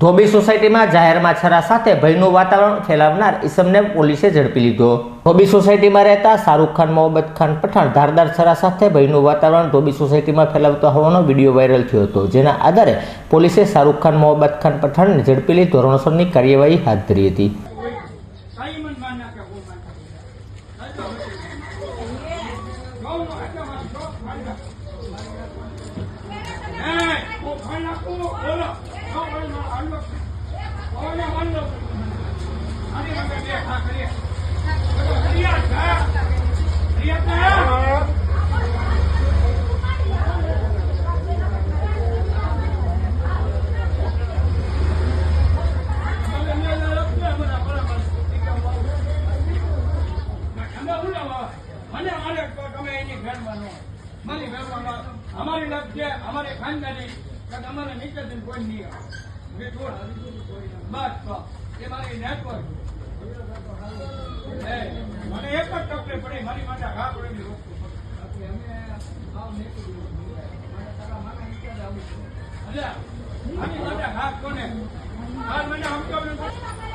ધોબી સોસાયટીમાં જાહેરમાં છરા સાથે ભયનું વાતાવરણ ફેલાવનાર ઇસમને પોલીસે ઝડપી લીધો. ધોબી સોસાયટીમાં રહેતા શાહરૂખ ખાન, મોહમ્મદ ખાન પઠાણ ધારદાર છરા સાથે ભયનું વાતાવરણ ધોબી સોસાયટીમાં ફેલાવતો હોવાનો વીડિયો વાયરલ થયો હતો, જેના આધારે પોલીસે શાહરૂખ ખાન, મોહમ્મદ ખાન પઠાણને ઝડપી લઈ ધોરણસરની કાર્યવાહી હાથ ધરી હતી. બોલો અમારી લગ છે અમારી ખાનદાની. અમારે નીચે થી કોઈ નહીં આવે. બસ એ મારી નેટવર્ક મને એક જ તકલીફ પડી, મારી માટે ઘા પડીને રોકવું પડે. મારી માટે ભાવ કોને? હાલ મને નીચે